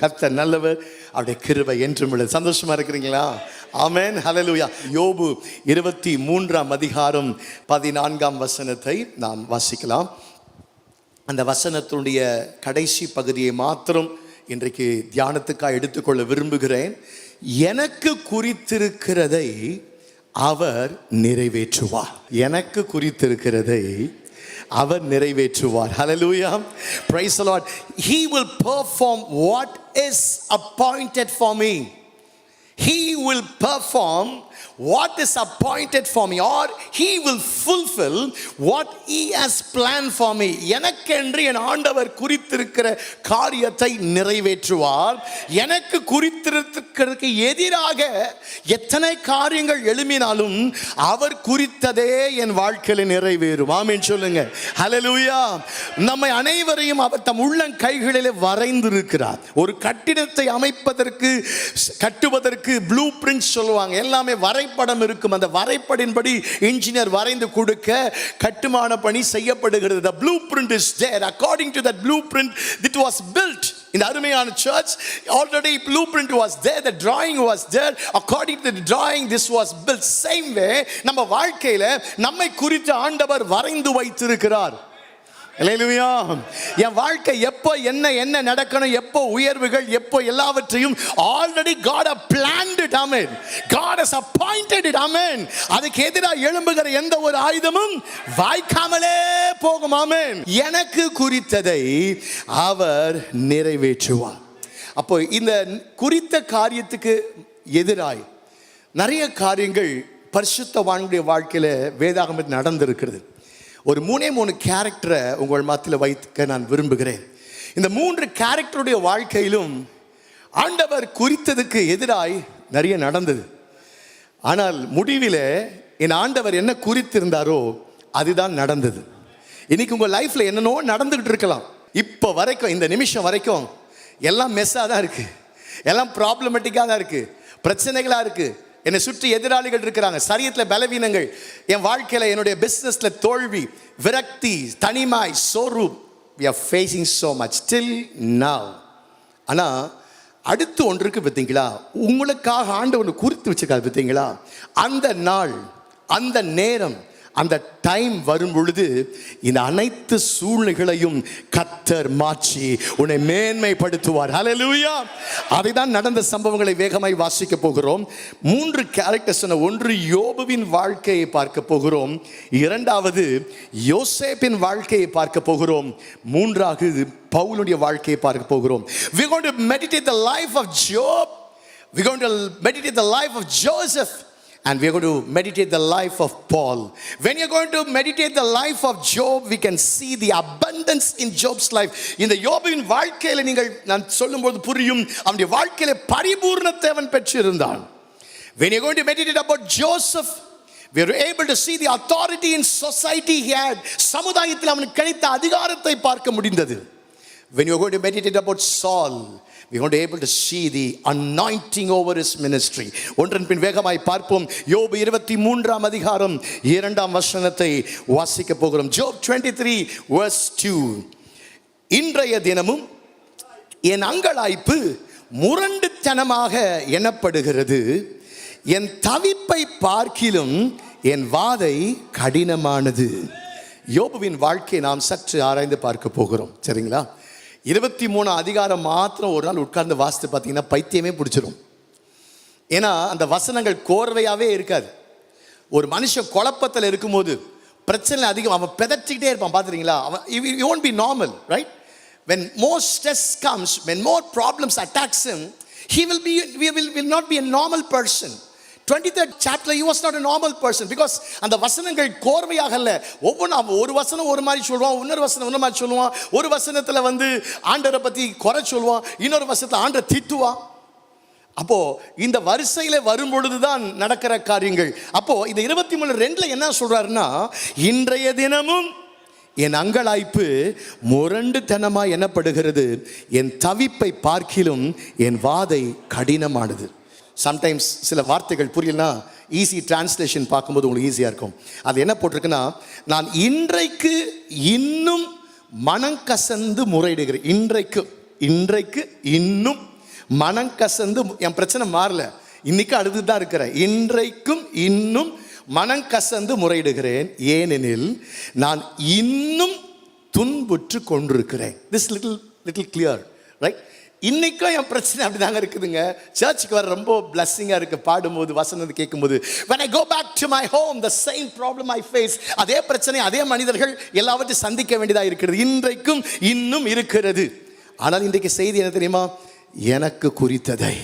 கத்த நல்லவர் அவருடைய கிருவை என்றும் உள்ளது. சந்தோஷமா இருக்கிறீங்களா? ஆமேன். ஹலலுயா யோபு இருபத்தி மூன்றாம் அதிகாரம் பதினான்காம் வசனத்தை நாம் வாசிக்கலாம். அந்த வசனத்தினுடைய கடைசி பகுதியை மாத்திரம் இன்றைக்கு தியானத்துக்காக எடுத்துக்கொள்ள விரும்புகிறேன். எனக்கு குறித்திருக்கிறதை அவர் நிறைவேற்றுவார். எனக்கு குறித்திருக்கிறதை அவர் நிறைவேற்றுவார் ஹalleluya praise the lord he will perform what is appointed for he he will perform what is appointed for me or he will fulfill what he has planned for me. எனக்கென்று என் ஆண்டவர் குறித்திருக்கிற காரியத்தை நிறைவேற்றுவார். எனக்கு குறித்திருக்கிறதுக்கு எதிராக எத்தனை காரியங்கள் எழுமினாலும் அவர் குறித்ததே என் வாழ்க்கையில் நிறைவேறும். ஆமென் சொல்லுங்க. ஹலலூயா நம்மை அனைவரையும் அவர் தம் உள்ளங் கைகளிலே வரைந்திருக்கிறார். ஒரு கட்டிடத்தை அமைப்பதற்கு கட்டுவதற்கு ப்ளூ பிரிண்ட் சொல்லுவாங்க. எல்லாமே வரைபடம் இருக்கும். அந்த வரைபடின்படி இன்ஜினியர் வரைந்து கொடுக்க கட்டுமான பணி செய்யப்படுகிறது. The blueprint is there according to that blueprint it was built இந்த அருமையான church already blueprint was there the drawing was there according to drawing this was built same way நம்ம வாழ்க்கையில் நம்மை குறித்து ஆண்டவர் வரைந்து வைத்திருக்கிறார். அல்லேலூயா என் வாழ்க்கை எப்போ என்ன என்ன நடக்கணும் எப்போ உயர்வுகள் எப்போ எல்லாவற்றையும் already God a planned amen God has appointed it அதுக்கு எதிராக எழும்புகிற எந்த ஒரு ஆயுதமும் வாய்க்காமலே போகும் எனக்கு குறித்ததை அவர் நிறைவேற்றுவார். அப்போ இந்த குறித்த காரியத்துக்கு எதிராய் நிறைய காரியங்கள் பரிசுத்தவானுடைய வாழ்க்கையில் வேதாகமத்தில் நடந்திருக்கிறது. ஒரு மூணே மூணு கேரக்டரை உங்கள் மத்தியில் வைக்க நான் விரும்புகிறேன். இந்த மூன்று கேரக்டருடைய வாழ்க்கையிலும் ஆண்டவர் குறித்ததுக்கு எதிராய் நிறைய நடந்தது. ஆனால் முடிவில் என் ஆண்டவர் என்ன குறித்திருந்தாரோ அதுதான் நடந்தது. இன்னைக்கு உங்கள் லைஃப்பில் என்னென்னோ நடந்துக்கிட்டு இருக்கலாம். இப்போ வரைக்கும் இந்த நிமிஷம் வரைக்கும் எல்லாம் மெஸ்ஸாக தான் இருக்குது எல்லாம் ப்ராப்ளமேட்டிக்காக தான் இருக்குது பிரச்சனைகளாக இருக்குது என்னை சுற்றி எதிராளிகள் இருக்கிறாங்க. சரியத்தில் பலவீனங்கள். என் வாழ்க்கையில் என்னுடைய பிஸ்னஸில் தோல்வி விரக்தி தனிமாய் சோர்வு. We are facing so much still now ஆனால் அடுத்து ஒன்று இருக்குது பார்த்தீங்களா? உங்களுக்காக ஆண்டு ஒன்று குறித்து வச்சுருக்காரு பார்த்தீங்களா? அந்த நாள் அந்த நேரம் அந்த டைம் வரும் பொழுது இந்த அனைத்து சூழ்நிலைகளையும் கத்தர் மாற்றி உன்னை மேன்மைப்படுத்துவார். ஹலலூயா அதை தான் நடந்த சம்பவங்களை வேகமாய் வாசிக்க போகிறோம். மூன்று கேரக்டர்ஸ் ஒன்று யோபுவின் வாழ்க்கையை பார்க்க போகிறோம். இரண்டாவது யோசேப்பின் வாழ்க்கையை பார்க்க போகிறோம். மூன்றாவது பவுலுடைய வாழ்க்கையை பார்க்க போகிறோம். We are going to meditate the life of job. Life of going and we are going to meditate the life of Paul. When you're going to meditate the life of Job, we can see the abundance in Job's life. இந்த யோபுவின் வாழ்க்கையில நீங்கள் நான் சொல்லும்போது புரியும் அவனுடைய வாழ்க்கையில பரிபூர்ணத்தை அவன் பெற்றிருந்தான் When you're going to meditate about Joseph, we are able to see the authority in society he had. சமுதாயத்தில் அவனுக்கு கிடைத்த அதிகாரத்தை பார்க்க முடிந்தது. When you're going to meditate about Saul, we're going to be able to see the anointing over ஒன்றன் பின் வேகமாய் பார்ப்போம். யோபு இருபத்தி மூன்றாம் அதிகாரம் இரண்டாம் வசனத்தை வாசிக்க போகிறோம். Job twenty three verse two இன்றைய தினமும் என் அங்கலாய்ப்பு முரண்டுத்தனமாக எனப்படுகிறது என் தவிப்பை பார்க்கிலும் என் வாதை கடினமானது. யோபுவின் வாழ்க்கையை நாம் சற்று ஆராய்ந்து பார்க்க போகிறோம். சரிங்களா? இருபத்தி மூணு அதிகாரம் மாத்திரம் ஒரு நாள் உட்கார்ந்து வாசித்து பார்த்தீங்கன்னா பைத்தியமே பிடிச்சிரும். ஏன்னா அந்த வசனங்கள் கோர்வையாகவே இருக்காது. ஒரு மனுஷன் குழப்பத்தில் இருக்கும்போது பிரச்சனை அதிகம் அவன் பெதற்றிக்கிட்டே இருப்பான் பார்த்துறீங்களா அவன் you be normal right when more stress comes when more problems attacks he will be will will not be not normal person twenty third chapter you was not a normal person because அந்த வசனங்கள் கோர்வையாக இல்லை ஒவ்வொன்றும் ஒரு வசனம் ஒரு மாதிரி சொல்லுவான் இன்னொரு வசனம் இன்னொரு மாதிரி சொல்லுவான். ஒரு வசனத்தில் வந்து ஆண்டரை பற்றி குறை சொல்லுவான் இன்னொரு வசனத்தில் ஆண்டரை திட்டுவான். அப்போது இந்த வரிசையில் வரும் பொழுதுதான் நடக்கிற காரியங்கள். அப்போது இந்த இருபத்தி மூணு ரெண்டில் என்ன சொல்கிறாருன்னா இன்றைய தினமும் என் அங்கலாய்ப்பு முரண்டு தனமாக எனப்படுகிறது என் தவிப்பை பார்க்கிலும் என் வாதை கடினமானது. சம்டைம்ஸ் சில வார்த்தைகள் புரியலனா ஈஸி டிரான்ஸ்லேஷன் பார்க்கும்போது உங்களுக்கு ஈஸியாக இருக்கும். அது என்ன போட்டிருக்குன்னா நான் இன்றைக்கு இன்னும் மனம் கசந்து முறையிடுகிறேன். இன்றைக்கு இன்றைக்கு இன்னும் மனம் கசந்து என் பிரச்சனை மாறல. இன்னைக்கு அழுது தான் இருக்கிறேன். இன்றைக்கும் இன்னும் மனம் கசந்து முறையிடுகிறேன். ஏனெனில் நான் இன்னும் துன்புற்று கொண்டிருக்கிறேன். This little little clear right இன்னைக்கும் என் பிரச்சனை அப்படிதாங்க இருக்குதுங்க. சர்ச்சுக்கு வர ரொம்ப பிளஸ்ஸிங்காக இருக்குது பாடும்போது வசனத்தை கேட்கும்போது when I go back to my home the same problem I face அதே பிரச்சனை அதே மனிதர்கள் எல்லாவற்றையும் சந்திக்க வேண்டியதாக இருக்கிறது. இன்றைக்கும் இன்னும் இருக்கிறது. ஆனால் இன்றைக்கு செய்தி என்ன தெரியுமா? எனக்கு குறித்ததை.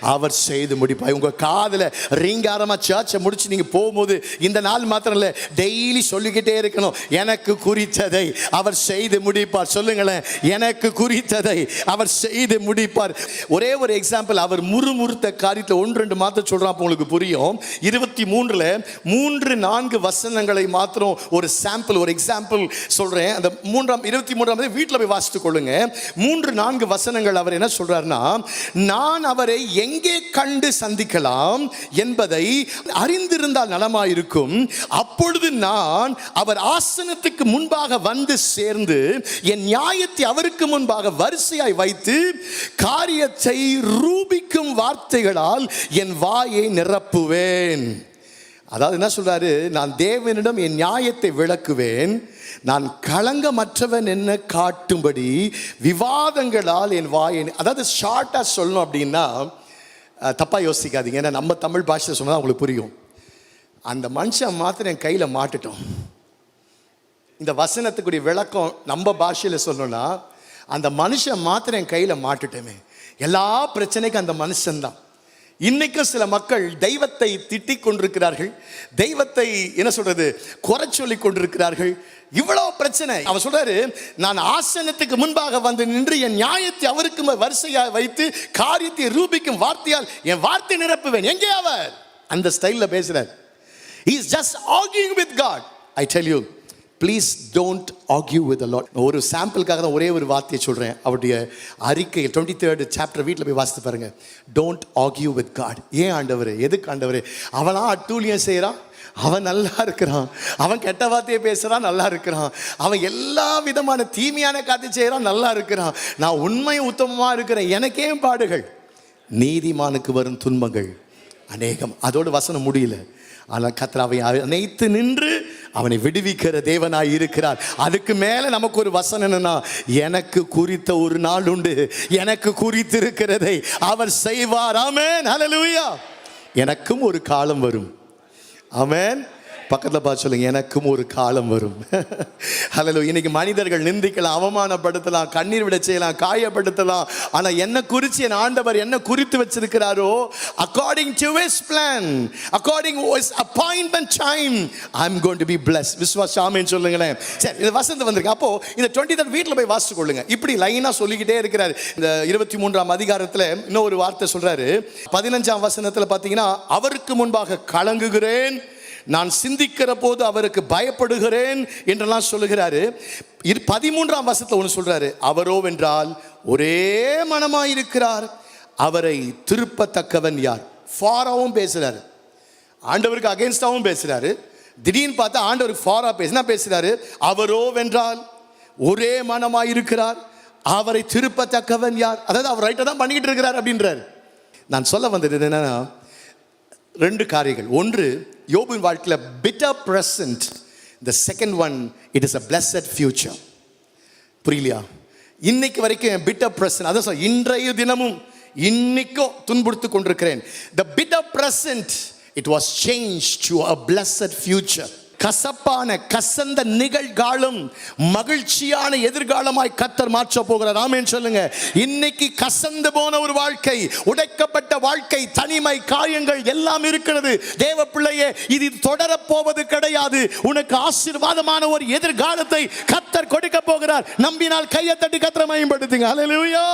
அவர் செய்து முடிப்பார். உங்கள் காதில் ரீங்காரமாக சர்ச்சை முடிச்சு நீங்கள் போகும்போது இந்த நாள் மாத்திரம் இல்லை டெய்லி சொல்லிக்கிட்டே இருக்கணும். எனக்கு குறித்ததை அவர் செய்து முடிப்பார். சொல்லுங்களேன் எனக்கு குறித்ததை அவர் செய்து முடிப்பார். ஒரே ஒரு எக்ஸாம்பிள் அவர் முறுமுறுத்த காரியத்தில் ஒன்று ரெண்டு மாத்திரம் சொல்கிறான் அப்போ உங்களுக்கு புரியும். இருபத்தி மூன்றில் மூன்று நான்கு வசனங்களை மாத்திரம் ஒரு சாம்பிள் ஒரு எக்ஸாம்பிள் சொல்கிறேன் அந்த மூன்றாம் இருபத்தி மூன்றாம் வீட்டில் போய் வாசித்துக் கொள்ளுங்க. மூன்று நான்கு வசனங்கள் அவர் என்ன சொல்கிறாருன்னா நான் அவரை எங்கே கண்டு சந்திக்கலாம் என்பதை அறிந்திருந்தால் நலமாயிருக்கும். அப்பொழுது நான் அவர் ஆசனத்துக்கு முன்பாக வந்து சேர்ந்து என் நியாயத்தை அவருக்கு முன்பாக வரிசையாய் வைத்து காரியத்தை ரூபிக்கும் வார்த்தைகளால் என் வாயை நிரப்புவேன். அதாவது என்ன சொல்றாரு? நான் தேவனிடம் என் நியாயத்தை விளக்குவேன். நான் களங்கமற்றவன் என்ன காட்டும்படி விவாதங்களால் என் வாயை அதாவது ஷார்ட்டாக சொல்லணும் அப்படின்னா தப்பாக யோசிக்காதீங்க. ஏன்னா நம்ம தமிழ் பாஷை சொன்னால் உங்களுக்கு புரியும். அந்த மனுஷன் மாத்திரம் என் கையில் மாட்டுட்டோம். இந்த வசனத்துக்குரிய விளக்கம் நம்ம பாஷையில் சொல்லணும்னா அந்த மனுஷன் மாத்திரம் என் கையில் மாட்டுட்டோமே. எல்லா பிரச்சனைக்கும் அந்த மனுஷன்தான் இன்னைக்கும் சில மக்கள் தெய்வத்தை திட்டிக் கொண்டிருக்கிறார்கள். தெய்வத்தை என்ன சொல்றது குறை சொல்லி கொண்டிருக்கிறார்கள். இவ்வளவு பிரச்சனை. அவர் சொல்றாரு நான் ஆசனத்துக்கு முன்பாக வந்து நின்று என் நியாயத்தை அவருக்கு வரிசையாக வைத்து காரியத்தை ரூபிக்கும் வார்த்தையால் என் வார்த்தை நிரப்புவேன். எங்கே அவர்? அந்த ஸ்டைலில் பேசுறார். Is just arguing with God I tell you please don't argue with lord ஒரு சாம்பிளுக்காக தான் ஒரே ஒரு வார்த்தையை சொல்கிறேன் அவருடைய அறிக்கை டுவெண்ட்டி தேர்டு சாப்டர் வீட்டில் போய் வாசித்து பாருங்க. டோன்ட் ஆர்கியூ வித் காட் ஏன் ஆண்டவர்? எதுக்கு ஆண்டவர்? அவனா அட்டூழியம் செய்கிறான் அவன் நல்லா இருக்கிறான். அவன் கெட்ட வார்த்தையை பேசுகிறான் நல்லா இருக்கிறான். அவன் எல்லா விதமான தீமையான காத்து செய்கிறான் நல்லா இருக்கிறான். நான் உண்மை உத்தமமாக இருக்கிறேன். எனக்கே பாடுகள். நீதிமானுக்கு வரும் துன்பங்கள். அநேகம். அதோடு வசனம் முடியல. ஆனால் கத்திர அவை அனைத்து நின்று அவனை விடுவிக்கிற தேவனாய் இருக்கிறார். அதுக்கு மேலே நமக்கு ஒரு வசனம் என்னன்னா எனக்கு குறித்த ஒரு நாள் உண்டு. எனக்கு குறித்திருக்கிறதை அவர் செய்வார். ஆமென். ஹalleluya. எனக்கும் ஒரு காலம் வரும். ஆமென் பக்கத்தில் பார்த்து சொல்லுங்க எனக்கும் ஒரு காலம் வரும். ஹலோ இன்னைக்கு மனிதர்கள் நிந்திக்கலாம் அவமானப்படுத்தலாம் கண்ணீர் விட செய்யலாம் காயப்படுத்தலாம். ஆனால் என்ன குறித்து என் ஆண்டவர் என்ன குறித்து வச்சிருக்கிறாரோ according to his plan according his appointment time I am going to be bless விஸ்வாசாமின்னு சொல்லுங்களேன். சரி இந்த வசந்த வந்திருக்கு. அப்போ இந்த டுவெண்ட்டி தட் வீட்டில் போய் வாசிச்சு கொள்ளுங்க. இப்படி லைனாக சொல்லிக்கிட்டே இருக்கிறார். இந்த இருபத்தி மூன்றாம் அதிகாரத்தில் இன்னொரு வார்த்தை சொல்றாரு. பதினஞ்சாம் வசனத்தில் பார்த்தீங்கன்னா அவருக்கு முன்பாக கலங்குகிறேன் நான் சிந்திக்கிற போது அவருக்கு பயப்படுகிறேன் என்றெல்லாம் சொல்லுகிறாரு. இரு பதிமூன்றாம் வசத்தில் ஒன்று சொல்றாரு. அவரோ வென்றால் ஒரே மனமாயிருக்கிறார். அவரை திருப்பத்தக்கவன் யார்? ஃபாராவும் பேசுகிறாரு ஆண்டவருக்கு அகேன்ஸ்டாகவும் பேசுகிறாரு திடீர்னு பார்த்தா ஆண்டவருக்கு ஃபாரா பேசினா பேசுகிறாரு அவரோ வென்றால் ஒரே மனமாயிருக்கிறார். அவரை திருப்பத்தக்கவன் யார்? அதாவது அவர் ரைட்டை தான் பண்ணிக்கிட்டு இருக்கிறார் அப்படின்றார். நான் சொல்ல வந்தது என்னன்னா ரெண்டு காரியங்கள். ஒன்று யோபின் வாழ்க்கையில் bitter present the second one it is a blessed future புரியலையா? இன்னைக்கு வரைக்கும் பிட்டர் ப்ரெசன்ட் அதான் சொல்ல இன்றைய தினமும் இன்னைக்கும் துன்புறுத்து கொண்டிருக்கிறேன். The bitter present it was change to a blessed future கசப்பான கசந்த நிகழ்காலம் மகிழ்ச்சியான எதிர்காலமாய் கத்தர் மாற்ற போகிறார். ஆமேன் சொல்லுங்க. இன்னைக்கு கசந்து போன ஒரு வாழ்க்கை உடைக்கப்பட்ட வாழ்க்கை தனிமை காயங்கள் எல்லாம் இருக்கிறது. தேவ பிள்ளையே இது தொடரப் போவது கிடையாது. உனக்கு ஆசீர்வாதமான ஒரு எதிர்காலத்தை கத்தர் கொடுக்க போகிறார். நம்பினால் கையை தட்டி கத்திர மயம்படுத்துங்க ஹalleluya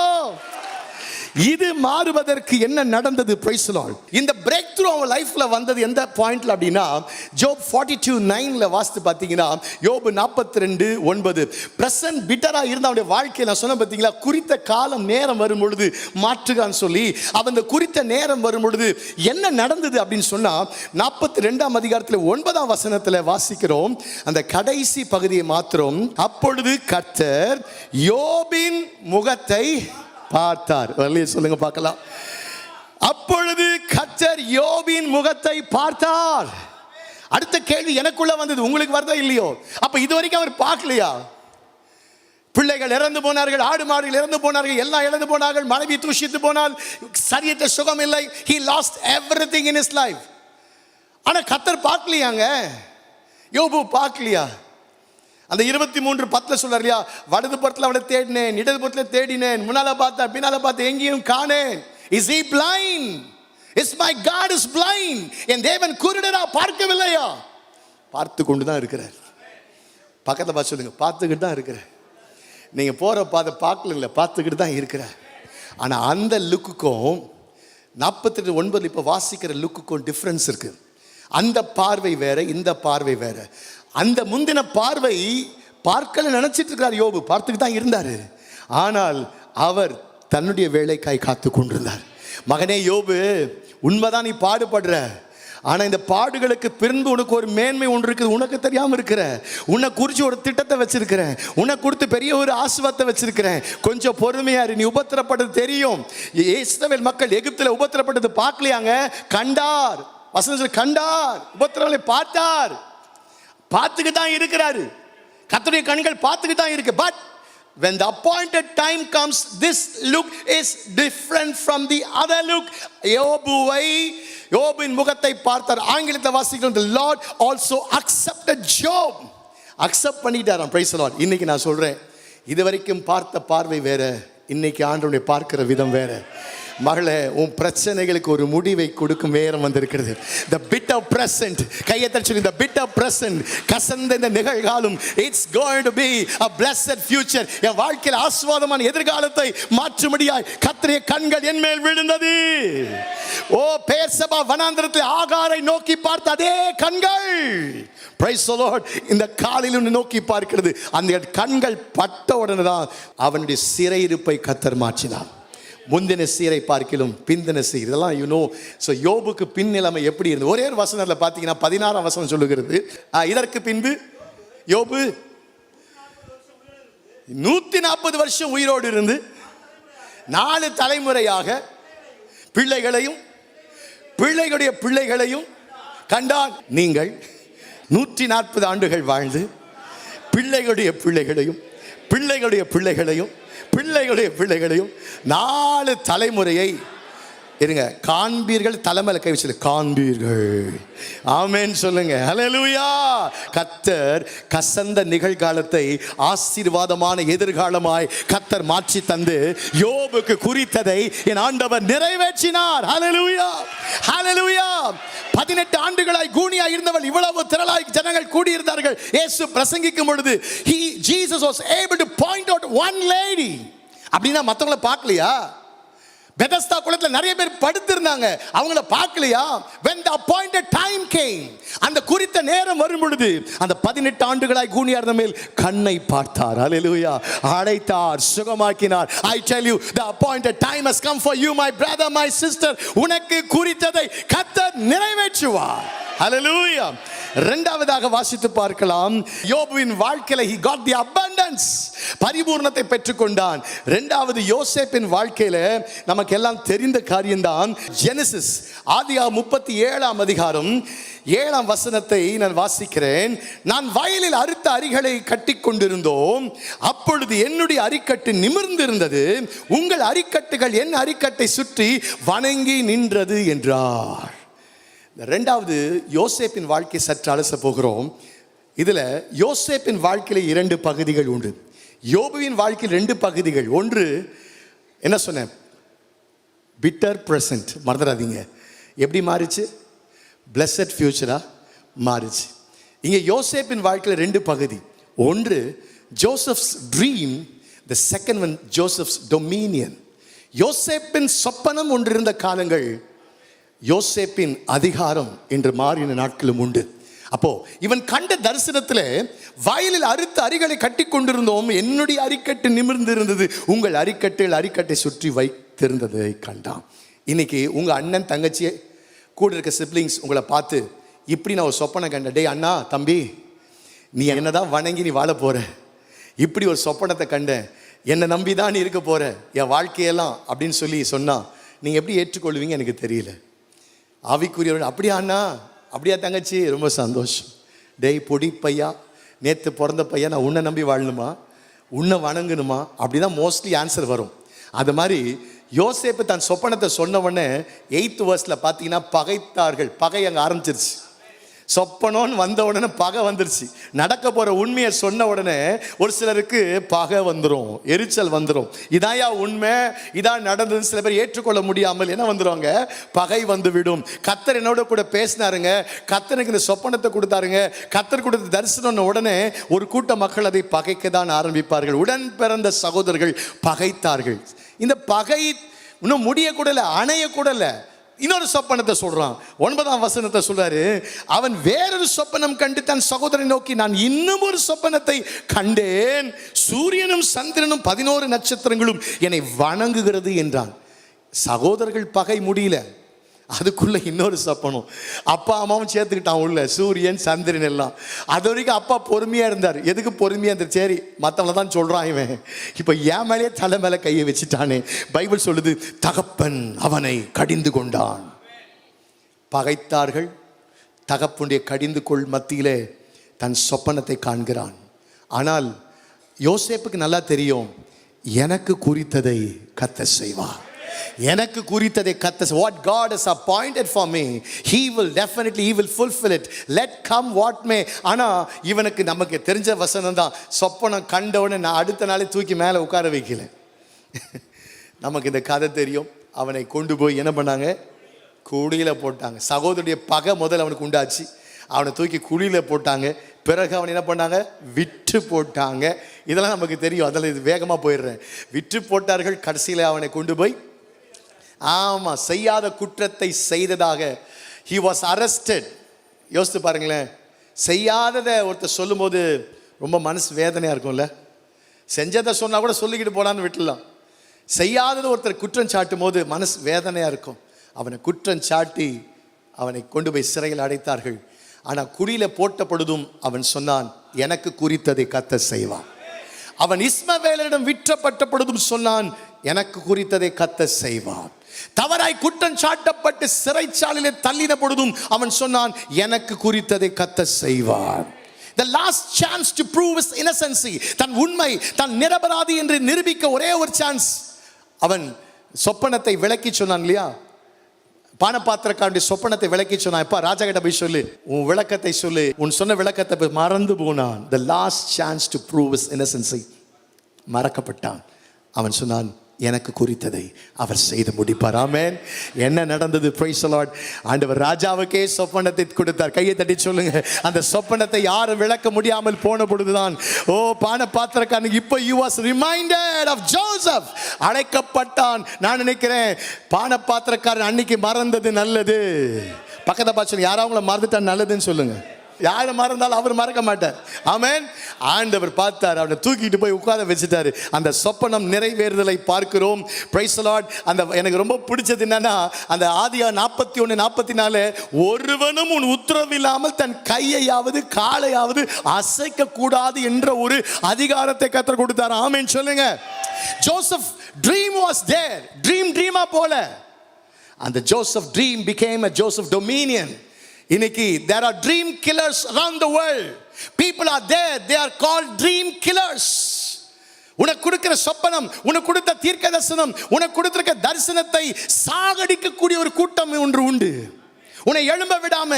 இது மாறுவதற்கு என்ன நடந்தது? பிரைஸ் இந்த பிரேக் த்ரூ அவன் லைஃப்ல வந்தது எந்த பாயிண்ட்ல அப்படின்னா ஜோப் ஃபார்ட்டி டூ நைன்ல வாசித்து பார்த்தீங்கன்னா யோபு நாற்பத்தி ரெண்டு ஒன்பது. பிரசன்ட் பிட்டரா இருந்த அவனுடைய வாழ்க்கையை நான் சொன்ன பார்த்தீங்களா? குறித்த காலம் நேரம் வரும் பொழுது மாற்றுகான்னு சொல்லி அவன் இந்த குறித்த நேரம் வரும் பொழுது என்ன நடந்தது அப்படின்னு சொன்னா நாற்பத்தி ரெண்டாம் அதிகாரத்தில் ஒன்பதாம் வசனத்தில் வாசிக்கிறோம். அந்த கடைசி பகுதியை மாத்திரம். அப்பொழுது கர்த்தர் யோபின் முகத்தை பார்த்தார். வரலையே சொல்லுங்க பார்க்கலாம். அப்பொழுது கத்தர் யோபின் முகத்தை பார்த்தார். அடுத்த கேள்வி எனக்குள்ள வந்தது உங்களுக்கு வருதா இல்லையோ? அப்ப இது வரைக்கும் அவர் பார்க்கலையா? பிள்ளைகள் இறந்து போனார்கள் ஆடு மாடுகள் இறந்து போனார்கள் எல்லாம் இழந்து போனார்கள் மனைவி தூஷித்து போனால் சரியற்ற சுகம் இல்லை. He lost everything in his life ஆனால் கத்தர் பார்க்கலையாங்க? யோபு பார்க்கலையா? அந்த இருபத்தி மூன்று பத்தில் சொல்றார் இல்லையா? வடது புறத்தில் அவளை தேடினேன் இடது புறத்தில் தேடினேன் முன்னால பார்த்தேன் பின்னால பார்த்தேன் எங்கேயும் காணேன். Is he blind is my God is blind என் தேவன் குருடரா பார்க்கவில்லையா? பார்த்து கொண்டு தான் இருக்கிறார். பக்கத்தில் பார்த்து சொல்லுங்க பார்த்துக்கிட்டு தான் இருக்கிறார். நீங்கள் போகிற பாதை பார்க்கல பார்த்துக்கிட்டு தான் இருக்கிறார். ஆனால் அந்த லுக்குக்கும் நாற்பத்தெட்டு ஒன்பது இப்போ வாசிக்கிற லுக்குக்கும் டிஃப்ரென்ஸ் இருக்குது அந்த பார்வை வேற இந்த பார்வை வேற. அந்த முந்தின பார்வை பார்க்கல நினைச்சிட்டு இருக்கிறார் யோபு. பார்த்துக்கு தான் இருந்தார். ஆனால் அவர் தன்னுடைய வேலைக்காய் காத்து கொண்டிருந்தார். மகனே யோபு உண்மைதான் நீ பாடுபடுற. ஆனால் இந்த பாடுகளுக்கு பிறந்து உனக்கு ஒரு மேன்மை ஒன்று இருக்குது. உனக்கு தெரியாமல் இருக்கிற. உன்னை குறித்து ஒரு திட்டத்தை வச்சிருக்கிறேன். உன்னை கொடுத்து பெரிய ஒரு ஆசுவத்தை வச்சிருக்கிறேன். கொஞ்சம் பொறுமையா நீ உபத்திரப்பட்டது தெரியும். இஸ்ரவேல் மக்கள் எகிப்தில் உபத்திரப்பட்டது பார்க்கலையாங்க? கண்டார். வசனத்தில் கண்டார். உபத்திரவங்களை பார்த்தார். பார்த்துக்கிட்டு தான் இருக்கிறாரு. கர்த்தருடைய கண்கள் பார்த்துக்கிட்டு தான் இருக்கு. But when the appointed time comes this look is different from the other look. யோபுவை யோபின் முகத்தை பார்த்தார். ஆங்கிலத்தை வாசிக்கிறோம். The lord also accepted job. Accept பண்ணிட்டாராம். Praise lord இன்னைக்கு நான் சொல்றேன். இதுவரைக்கும் பார்த்த பார்வை வேற. இன்னைக்கு ஆண்டவனை பார்க்கிற விதம் வேற. மகளே உன் பிரச்சனைகளுக்கு ஒரு முடிவை கொடுக்கும் நேரம் வந்திருக்கிறது. த பிட் ஆஃப் பிரசன்ட் கையை தட்டி சொல்லி பிட் bit of present கசந்த இந்த நிகழ்காலம் it's going to be a blessed future என் வாழ்க்கையில் ஆஸ்வாதமான எதிர்காலத்தை மாற்றும்படியாய் கத்திரிய கண்கள் என் மேல் விழுந்தது. ஓ பேசபா வனாந்திரத்தில் ஆகாரை நோக்கி பார்த்த அதே கண்கள். பிரைஸ் இந்த காலையில் நோக்கி பார்க்கிறது. அந்த கண்கள் பட்ட உடனே தான் அவனுடைய சிறையிருப்பை கத்தர் மாற்றினான் முந்தின சீரை பார்க்கிலும் பிந்தின சீர். இதெல்லாம் யூ நோ ஸோ யோபுக்கு பின் நிலைமை எப்படி இருந்தது? ஒரே ஒரு வசனத்தில் பார்த்தீங்கன்னா பதினாறாம் வசனம் சொல்லுகிறது. இதற்கு பின்பு யோபு நூற்றி நாற்பது வருஷம் உயிரோடு இருந்து நாலு தலைமுறையாக பிள்ளைகளையும் பிள்ளைகளுடைய பிள்ளைகளையும் கண்டான். நீங்கள் நூற்றி நாற்பது ஆண்டுகள் வாழ்ந்து பிள்ளைகளுடைய பிள்ளைகளையும் பிள்ளைகளுடைய பிள்ளைகளையும் பிள்ளைகளுடைய பிள்ளைகளையும் நாலு தலைமுறையை இருங்க. காண்பீர்கள் தலைமையில் கை வச்சு காண்பீர்கள். ஆமேன்னு சொல்லுங்க. ஹalleluya கத்தர் கசந்த நிகழ்காலத்தை ஆசீர்வாதமான எதிர்காலமாய் கத்தர் மாற்றி தந்து யோபுக்கு குறித்ததை என் ஆண்டவர் நிறைவேற்றினார். ஹalleluya ஹalleluya பதினெட்டு ஆண்டுகளாய் கூனியாய் இருந்தவள் இவ்வளவு திரளாய் ஜனங்கள் கூடியிருந்தார்கள். இயேசு பிரசங்கிக்கும் பொழுது he Jesus was able to point out one lady அப்படின்னா மற்றவங்கள பார்க்கலையா? பெதஸ்தா குளத்தில் நிறைய பேர் படுத்திருந்தாங்க. அவங்கள பார்க்கலையா? When the appointed time came அந்த குறித்த நேரம் வரும் பொழுது அந்த பதினெட்டு ஆண்டுகளாய் கூனியா இருந்த மேல் கண்ணை பார்த்தார். அலையிலுயா அழைத்தார் சுகமாக்கினார். I tell you the appointed time has come for you my brother my sister. உனக்கு குறித்ததை கத்தர் நிறைவேற்றுவார். அலையிலுயா இரண்டாவதாக வாசித்து பார்க்கலாம். யோபுவின் வாழ்க்கையில் he got the abundance. பரிபூர்ணத்தை பெற்றுக்கொண்டான். இரண்டாவது யோசேப்பின் வாழ்க்கையில் நம்ம நமக்கெல்லாம் தெரிந்த காரியம்தான் ஜெனசிஸ். ஆதியா முப்பத்தி ஏழாம் அதிகாரம் ஏழாம் வசனத்தை நான் வாசிக்கிறேன். நான் வயலில் அறுத்த அரிகளை கட்டி கொண்டிருந்தோம். அப்பொழுது என்னுடைய அரிக்கட்டு நிமிர்ந்திருந்தது. உங்கள் அரிக்கட்டுகள் என் அரிக்கட்டை சுற்றி வணங்கி நின்றது என்றார். ரெண்டாவது யோசேப்பின் வாழ்க்கை சற்று அலச போகிறோம். இதில் யோசேப்பின் வாழ்க்கையில் இரண்டு பகுதிகள் உண்டு. யோபுவின் வாழ்க்கையில் ரெண்டு பகுதிகள். ஒன்று என்ன சொன்னேன்? பிட்டர் ப்ரெசன்ட் மறந்துடாதீங்க. எப்படி மாறிச்சு? பிளஸட் ஃப்யூச்சராக மாறிச்சு. இங்கே யோசேப்பின் வாழ்க்கையில் ரெண்டு பகுதி. ஒன்று Joseph's dream the second one Joseph's dominion யோசேப்பின் சொப்பனம் ஒன்று இருந்த காலங்கள் யோசேப்பின் அதிகாரம் என்று மாறின நாட்களும் உண்டு. அப்போ இவன் கண்ட தரிசனத்தில் வயலில் அறுத்த அரிகளை கட்டி கொண்டிருந்தோம். என்னுடைய அரிக்கட்டு நிமிர்ந்து இருந்தது உங்கள் அரிக்கட்டில் அரிக்கட்டை சுற்றி வை வைத்திருந்ததை கண்டான். இன்னைக்கு உங்கள் அண்ணன் தங்கச்சி கூட இருக்க சிப்ளிங்ஸ் உங்களை பார்த்து இப்படி நான் ஒரு சொப்பனை கண்டேன். டேய் அண்ணா தம்பி நீ என்னதான் வணங்கி நீ வாழ போற? இப்படி ஒரு சொப்பனத்தை கண்டேன். என்னை நம்பி தான் நீ இருக்க போற. என் வாழ்க்கையெல்லாம் அப்படின்னு சொல்லி சொன்னா நீங்கள் எப்படி ஏற்றுக்கொள்வீங்க எனக்கு தெரியல. ஆவிக்குரியவர்கள் அப்படியா அண்ணா? அப்படியா தங்கச்சி? ரொம்ப சந்தோஷம். டேய் பொடி பையா நேற்று பிறந்த பையன் நான் உன்னை நம்பி வாழணுமா? உன்னை வணங்கணுமா? அப்படி தான் மோஸ்ட்லி ஆன்சர் வரும். அது மாதிரி யோசேப்பு தன் சொப்பனத்தை சொன்னவொடனே எயித்து வர்ஸில் பார்த்தீங்கன்னா பகைத்தார்கள். பகை அங்கே ஆரம்பிச்சிருச்சு. சொப்பனோன்னு வந்த உடனே பகை வந்துருச்சு. நடக்க போற உண்மையை சொன்ன உடனே ஒரு சிலருக்கு பகை வந்துடும் எரிச்சல் வந்துடும் இதாயா உண்மை? இதான் நடந்ததுன்னு சில பேர் ஏற்றுக்கொள்ள முடியாமல் என்ன வந்துருவாங்க? பகை வந்து விடும் கத்தர் என்னோட கூட பேசினாருங்க. கத்தனுக்கு இந்த சொப்பனத்தை கொடுத்தாருங்க. கத்தர் கொடுத்த தரிசனம் உடனே ஒரு கூட்ட மக்கள் அதை பகைக்க தான் ஆரம்பிப்பார்கள். உடன் பிறந்த சகோதரர்கள் பகைத்தார்கள். இந்த பகை இன்னும் முடியக்கூடலை அணையக்கூடலை. இன்னொரு சொப்பனத்தை சொல்றான். ஒன்பதாம் வசனத்தை சொல்றாரு அவன் வேறொரு சொப்பனம் கண்டு தன் சகோதரனை நோக்கி நான் இன்னும் ஒரு சொப்பனத்தை கண்டேன். சூரியனும் சந்திரனும் பதினோரு நட்சத்திரங்களும் என்னை வணங்குகிறது என்றான். சகோதரர்கள் பகை முடியல. அதுக்குள்ள இன்னொரு சொப்பனம் அப்பா அம்மாவும் சேர்த்துக்கிட்டான் உள்ள சூரியன் சந்திரன் எல்லாம். அது வரைக்கும் அப்பா பொறுமையா இருந்தார். எதுக்கு பொறுமையா இருந்தார்? சரி மற்றவங்கள தான் சொல்றான் இவன். இப்போ என் மேலேயே தலை மேலே கையை வச்சுட்டானே. பைபிள் சொல்லுது தகப்பன் அவனை கடிந்து கொண்டான். பகைத்தார்கள் தகப்புடைய கடிந்து கொள் மத்தியிலே தன் சொப்பனத்தை காண்கிறான். ஆனால் யோசேப்புக்கு நல்லா தெரியும் எனக்கு குறித்ததை கத்த செய்வார். எனக்கு குறித்ததை கத்த what God is appointed for me he will definitely he will fulfil it let come what may ஆனால் இவனுக்கு நமக்கு தெரிஞ்ச வசனம் தான் சொப்பனம் கண்டவுடனே நான் அடுத்த நாளே தூக்கி மேலே உட்கார வைக்கல. நமக்கு இந்த கதை தெரியும். அவனை கொண்டு போய் என்ன பண்ணாங்க? குழியில் போட்டாங்க. சகோதரிய பகை முதல் அவனுக்கு உண்டாச்சு. அவனை தூக்கி குழியில் போட்டாங்க. பிறகு அவன் என்ன பண்ணாங்க? விற்று போட்டாங்க. இதெல்லாம் நமக்கு தெரியும். அதில் இது வேகமாக போயிடுறேன். விற்று போட்டார்கள். கடைசியில் அவனை கொண்டு போய் ஆமாம் செய்யாத குற்றத்தை செய்ததாக. ஹி வாஸ் அரெஸ்டட் யோசித்து பாருங்களேன். செய்யாததை ஒருத்தர் சொல்லும்போது ரொம்ப மனசு வேதனையாக இருக்கும்ல? செஞ்சதை சொன்னால் கூட சொல்லிக்கிட்டு போனான்னு விட்டுடலாம். செய்யாதது ஒருத்தர் குற்றம் சாட்டும் போது மனசு வேதனையாக இருக்கும். அவனை குற்றம் சாட்டி அவனை கொண்டு போய் சிறையில் அடைத்தார்கள். ஆனால் குழியில் போட்ட பொழுதும் அவன் சொன்னான் எனக்கு குறித்ததை கத்த செய்வான் அவன் இஸ்மவேலரிடம் விற்றப்பட்ட பொழுதும் சொன்னான் எனக்கு குறித்ததை கத்த செய்வான் தவறாய் குற்றம் சாட்டப்பட்டு சிறைச்சாலையிலே தள்ளின பொழுதும் அவன் சொன்னான் எனக்கு குறித்ததை கத்த செய்வான் the last chance to prove his innocency தன் உண்மை தன் நிரபராதி என்று நிரூபிக்க ஒரே ஒரு சான்ஸ் அவன் சொப்பனத்தை விளக்கி சொன்னான் இல்லையா? பானபாத்திரக்காருடைய சொப்பனத்தை விளக்கி சொன்னான் எப்பா ராஜா கிட்ட போய் சொல்லு. உன் விளக்கத்தை சொல்லு. உன் சொன்ன விளக்கத்தை போய் மறந்து போனான். The last chance to prove his இன்னசென்ஸை மறக்கப்பட்டான். அவன் சொன்னான் எனக்கு குறித்ததை அவர் செய்து முடிப்பார். ஆமேன். என்ன நடந்தது? பிரைசலாட் ஆண்டவர் ராஜாவுக்கே சொப்பனத்தை கொடுத்தார். கையை தட்டி சொல்லுங்க. அந்த சொப்பனத்தை யாரும் விளக்க முடியாமல் போன பொழுதுதான் ஓ பான பாத்திரக்காரன் இப்போ you was reminded of Joseph அழைக்கப்பட்டான். நான் நினைக்கிறேன் பான பாத்திரக்காரன் அன்னைக்கு மறந்தது நல்லது. பக்கத்தை பார்த்து யாராவது மறந்துட்டா நல்லதுன்னு சொல்லுங்கள் யாரை மறந்தாலும் அவர் மறக்க மாட்டார். ஆமேன். ஆண்டவர் பார்த்தார் அவனை தூக்கிட்டு போய் உட்கார வச்சுட்டாரு. அந்த சொப்பனம் நிறைவேறுதலை பார்க்கிறோம். பிரைசலாட் அந்த எனக்கு ரொம்ப பிடிச்சது என்னன்னா அந்த ஆதியா நாற்பத்தி ஒன்று நாற்பத்தி நாலு ஒருவனும் உன் உத்தரவில்லாமல் தன் கையையாவது காலையாவது அசைக்க கூடாது என்ற ஒரு அதிகாரத்தை கற்றுக் கொடுத்தார். ஆமேன். சொல்லுங்க. Joseph dream was there dream ட்ரீமா போல. அந்த Joseph dream became a Joseph dominion இன்னைக்கு there are dream killers around the world people are there they are call dream killers உனக்கு கொடுக்கிற சொப்பனம் உனக்கு கொடுத்த தீர்க்க தரிசனம் உனக்கு கொடுத்திருக்க தரிசனத்தை சாகடிக்கக்கூடிய ஒரு கூட்டம் ஒன்று உண்டு. உன்னை எழும்ப விடாம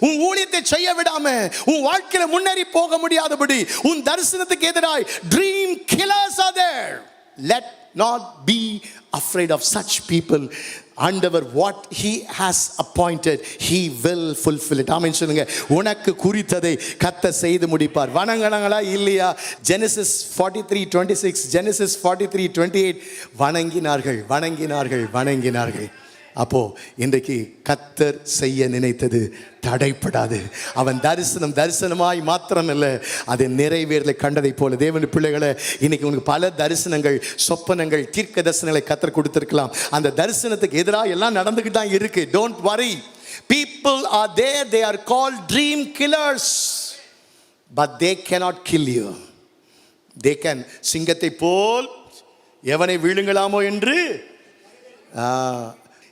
உன் ஊழியத்தை செய்ய விடாம உன் வாழ்க்கையில முன்னேறி போக முடியாதபடி உன் தரிசனத்துக்கு எதிராய் dream killers are there let not be afraid of such people ஆண்டவர் what he has appointed he will fulfil it சொல்லுங்க. உனக்கு குறித்ததை கத்த செய்து முடிப்பார். வணங்கினாங்களா? இல்லையா? Genesis forty three twenty six Genesis forty three twenty eight வணங்கினார்கள் வணங்கினார்கள் வணங்கினார்கள். அப்போ இன்றைக்கு கத்தர் செய்ய நினைத்தது தடைப்படாது. அவன் தரிசனம் தரிசனமாய் மாத்திரமல்ல அது நிறைவேறலை கண்டதை போல. தேவன் பிள்ளைகளை இன்னைக்கு உனக்கு பல தரிசனங்கள் சொப்பனங்கள் தீர்க்க தரிசனங்களை கத்தர் கொடுத்துருக்கலாம். அந்த தரிசனத்துக்கு எதிராக எல்லாம் நடந்துக்கிட்டு தான் இருக்கு. Don't worry people are there they are call dream killers but they cannot kill you they can சிங்கத்தை போல் எவனை விழுங்கலாமோ என்று ஆ,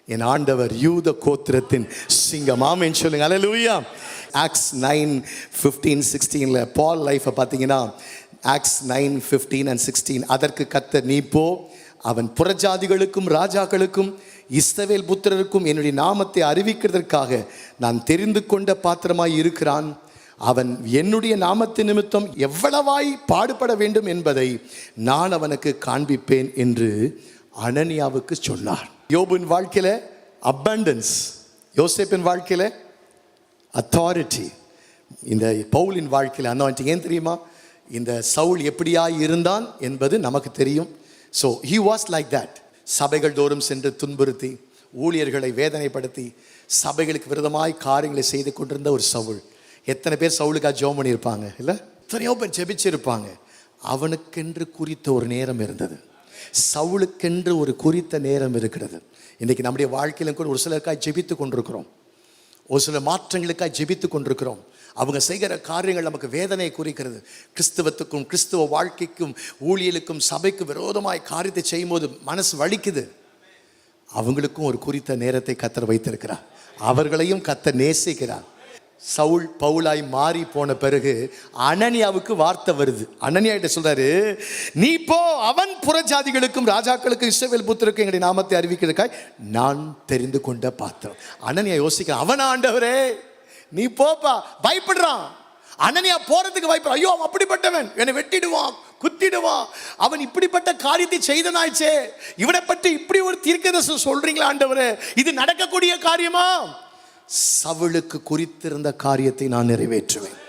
என் ஆண்டவர் யூத கோத்திரத்தின் சிங்கம் ஆமென் சொல்லுங்க. அலலூயா ஆக்ஸ் நைன் ஃபிஃப்டீன் சிக்ஸ்டீனில் பால் லைஃப்பை பார்த்தீங்கன்னா Acts nine fifteen and sixteen அதற்கு கத்த நீ போ அவன் புறஜாதிகளுக்கும் ராஜாக்களுக்கும் இஸ்ரவேல் புத்திரருக்கும் என்னுடைய நாமத்தை அறிவிக்கிறதற்காக நான் தெரிந்து கொண்ட பாத்திரமாய் இருக்கிறான். அவன் என்னுடைய நாமத்து நிமித்தம் எவ்வளவாய் பாடுபட வேண்டும் என்பதை நான் அவனுக்கு காண்பிப்பேன் என்று அனனியாவுக்கு சொன்னார். யோபின் வாழ்க்கையில் அபண்டன்ஸ் யோசேப்பின் வாழ்க்கையில் அத்தாரிட்டி இந்த பவுலின் வாழ்க்கையில் அனாயிண்டிங் ஏன் தெரியுமா? இந்த சவுல் எப்படியாய் இருந்தான் என்பது நமக்கு தெரியும். So he was like that சபைகள் தோறும் சென்று துன்புறுத்தி ஊழியர்களை வேதனைப்படுத்தி சபைகளுக்கு விரதமாய் காரியங்களை செய்து கொண்டிருந்த ஒரு சவுல். எத்தனை பேர் சவுலுக்காக ஜோம் பண்ணியிருப்பாங்க இல்லை? எத்தனையோ பேர் ஜெபிச்சிருப்பாங்க. அவனுக்கென்று குறித்த ஒரு நேரம் இருந்தது. சவுளுக்கென்று ஒரு குறித்த நேரம் இருக்கிறது. இன்றைக்கி நம்முடைய வாழ்க்கையிலும் கூட ஒரு சிலருக்காக ஜெபித்து கொண்டிருக்கிறோம். ஒரு சில மாற்றங்களுக்காக ஜெபித்து கொண்டிருக்கிறோம். அவங்க செய்கிற காரியங்கள் நமக்கு வேதனையை குறிக்கிறது. கிறிஸ்துவத்துக்கும் கிறிஸ்துவ வாழ்க்கைக்கும் ஊழியலுக்கும் சபைக்கு விரோதமாய் காரியத்தை செய்யும்போது மனசு வலிக்குது. அவங்களுக்கும் ஒரு குறித்த நேரத்தை கத்தர் வைத்திருக்கிறார். அவர்களையும் கத்த நேசிக்கிறார். சவுல் பவுலாய் மாறி போன பிறகு அனனியாவுக்கு வார்த்தை வருது. அனனியா கிட்ட சொல்றாரு நீ போ அவன் புறஜாதிகளுக்கும் ராஜாக்களுக்கும் இஸ்ரவேல் புத்திரக்கும் எங்களுடைய நாமத்தை அறிவிக்கிறதுக்காய் நான் தெரிந்து கொண்ட பாத்திரம். அனனியா யோசிக்க அவன் ஆண்டவரே? நீ போப்பா பயப்படுறான். அனனியா போறதுக்கு பயப்படுறான் ஐயோ அவன் அப்படிப்பட்டவன். என்னை வெட்டிடுவான் குத்திடுவான். அவன் இப்படிப்பட்ட காரியத்தை செய்தனாச்சே இவனை பற்றி இப்படி ஒரு தீர்க்கதரிசனம் சொல்றீங்களா ஆண்டவரே? இது நடக்கக்கூடிய காரியமா? சவுளுக்கு குறித்திருந்த காரியத்தை நான் நிறைவேற்றுவேன்.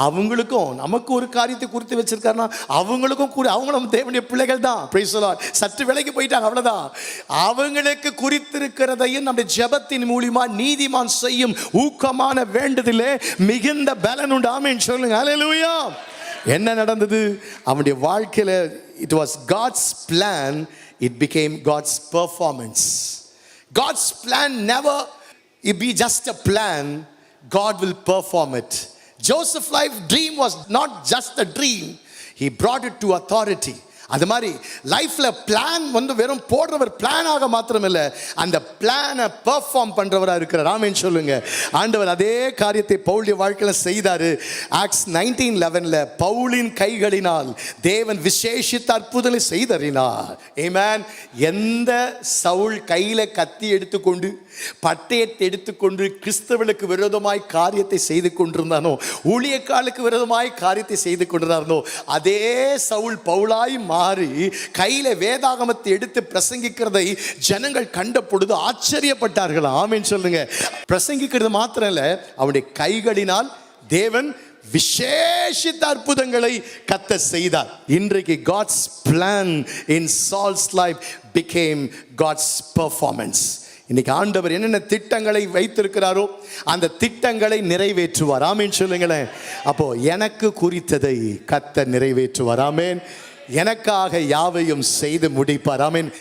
அவங்களுக்கும் நமக்கு ஒரு காரியத்தை குறித்து வச்சிருக்காருன்னா அவங்களுக்கும் குறி அவங்களும் தேவனுடைய பிள்ளைகள் தான். Praise the சற்று விலைக்கு போயிட்டாங்க அவ்வளோதான் அவங்களுக்கு குறித்திருக்கிறதையும் நம்முடைய ஜெபத்தின் மூலியமா நீதிமான் செய்யும் ஊக்கமான வேண்டுதிலே மிகுந்த பலன் உண்டு. ஆமென். சொல்லுங்க. ஹalleluya என்ன நடந்தது? அவனுடைய வாழ்க்கையில் it was God's plan it became God's performance God's plan never it be just a plan, God will perform it. Joseph's life dream was not just a dream, he brought it to authority. அது மாதிரி லைஃப்ல plan வந்து வெறும் போடுறவர் பிளானாக மாத்திரம் இல்லை அந்த பிளானை perform பண்றவராக இருக்கிற ராமேன் சொல்லுங்க. ஆண்டவர் அதே காரியத்தை பவுலுடைய வாழ்க்கையில் செய்தாரு. ஆக்ஸ் நைன்டீன் லெவனில் பவுலின் கைகளினால் தேவன் விசேஷித்த அற்புதங்களை செய்தறினார். ஏமேன் எந்த சவுல் கையில் கத்தி எடுத்துக்கொண்டு பட்டயத்தை எடுத்துக்கொண்டு கிறிஸ்தவர்களுக்கு விரோதமாய் காரியத்தை செய்து கொண்டிருந்தானோ ஊழியக்காலுக்கு விரோதமாய் காரியத்தை செய்து கொண்டிருந்தானோ அதே சவுல் பவுலாய் மாறி கையில வேதாகமத்தை எடுத்து பிரசங்கிக்கிறதை ஜனங்கள் கண்ட பொழுது ஆச்சரியப்பட்டார்கள். ஆமின்னு சொல்லுங்க. பிரசங்கிக்கிறது மாத்திரம் இல்ல அவனுடைய கைகளினால் தேவன் விசேஷித்த அற்புதங்களை கத்த செய்தார். இன்றைக்கு God's plan in Saul's life became God's performance இன்னைக்கு ஆண்டவர் என்னென்ன திட்டங்களை வைத்திருக்கிறாரோ அந்த திட்டங்களை நிறைவேற்றுவார். ஆமீன் சொல்லுங்களேன். அப்போ எனக்கு குறித்ததை கத்த நிறைவேற்றுவார். ஆமேன். எனக்காக யாவையும் செய்து முடிப்பார். ஆமீன்.